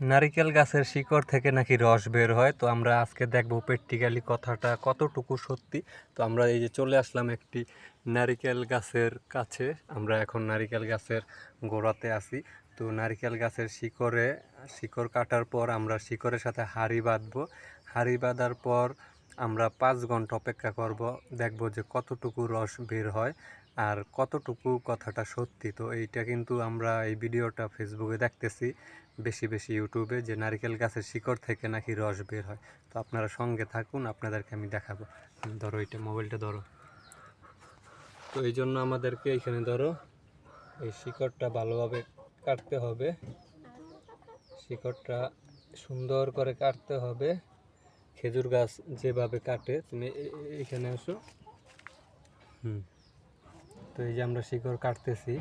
নারিকেল গাছের শিকড় থেকে নাকি রস বের হয়। তো আমরা আজকে দেখব প্র্যাকটিক্যালি কথাটা কতটুকু সত্যি। তো আমরা এই যে চলে আসলাম একটি নারিকেল গাছের কাছে। আমরা এখন নারিকেল গাছের গোড়াতে আসি তো নারিকেল গাছের শিকড়ে, শিকড় কাটার পর আমরা শিকড়ের সাথে হাড়ি বাঁধব। হাড়ি বাঁধার পর আমরা পাঁচ ঘণ্টা অপেক্ষা করব, দেখব যে কতটুকু রস বের হয় আর কতটুকু কথাটা সত্যি। তো এইটা কিন্তু আমরা এই ভিডিওটা ফেসবুকে দেখতেছি, বেশি বেশি ইউটিউবে যে নারকেল গাছের শিকড় থেকে নাকি রস বের হয়। তো আপনারা সঙ্গে থাকুন, আপনাদেরকে আমি দেখাবো। ধরো এইটা, মোবাইলটা ধরো। তো এই জন্য আমাদেরকে এখানে ধরো, এই শিকড়টা ভালোভাবে কাটতে হবে। শিকড়টা সুন্দর করে কাটতে হবে। খেজুর গাছ যেভাবে কাটে, তুমি এখানে আসো। হুম। তো এই যে আমরা শিকড় কাটতেছি,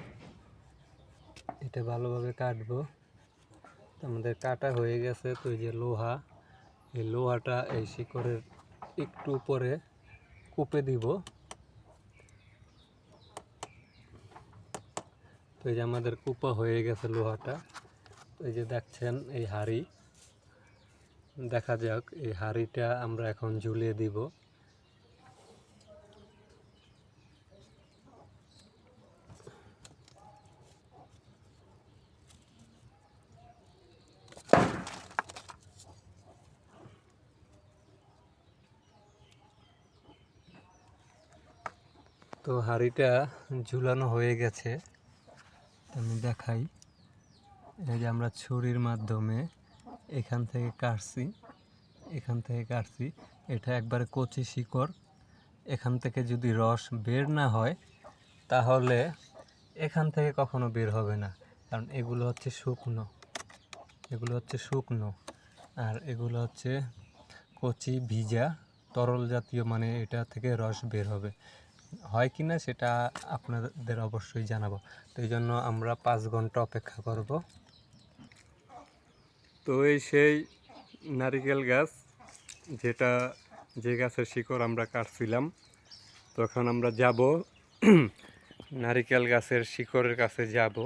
এটা ভালোভাবে কাটবো। আমাদের কাটা হয়ে গেছে তো এই যে লোহা। এই লোহাটা এই শিকড়ের একটু উপরে কুপে দিব। তো এই যে আমাদের কুপা হয়ে গেছে লোহাটা। এই যে দেখছেন এই হাড়ি। দেখা যাক, এই হাড়িটা আমরা এখন ঝুলিয়ে দিব। তো হাঁড়িটা ঝুলানো হয়ে গেছে। আমি দেখাই। এই যে আমরা ছুরির মাধ্যমে এখান থেকে কাটছি, এখান থেকে কাটছি। এটা একবারে কচি শিকড়। এখান থেকে যদি রস বের না হয়, তাহলে এখান থেকে কখনো বের হবে না। কারণ এগুলো হচ্ছে শুকনো। এগুলো হচ্ছে শুকনো। আর এগুলো হচ্ছে কচি ভিজা, তরল জাতীয় মানে এটা থেকে রস বের হবে। হয় কি না, সেটা আপনাদের অবশ্যই জানাব। তো এই জন্য আমরা পাঁচ ঘণ্টা অপেক্ষা করব। তো এই সেই নারিকেল গাছ যেটা যে গাছের শিকড় আমরা কাটছিলাম, তখন আমরা যাব নারিকেল গাছের শিকড়ের কাছে যাব।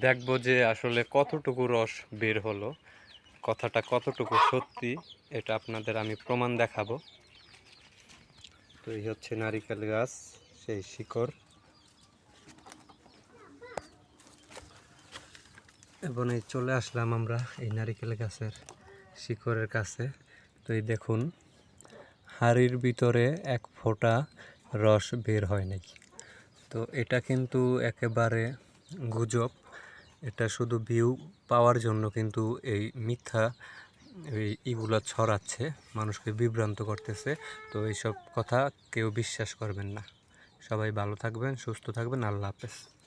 দেখব যে আসলে কতটুকু রস বের হলো, কথাটা কতটুকু সত্যি এটা আপনাদের আমি প্রমাণ দেখাবো। তো এই হচ্ছে নারিকেল গাছ, সেই শিকড়। এবং এই চলে আসলাম আমরা এই নারিকেল গাছের শিকড়ের কাছে। তো এই দেখুন, হাড়ির ভিতরে এক ফোঁটা রস বের হয় নাই। তো এটা কিন্তু একেবারে গুজব। এটা শুধু ভিউ পাওয়ার জন্য কিন্তু এই মিথ্যা এই ইগুলা ছড়াচ্ছে, মানুষকে বিভ্রান্ত করতেছে। তো এইসব কথা কেউ বিশ্বাস করবেন না। সবাই ভালো থাকবেন, সুস্থ থাকবেন। আল্লাহ হাফেজ।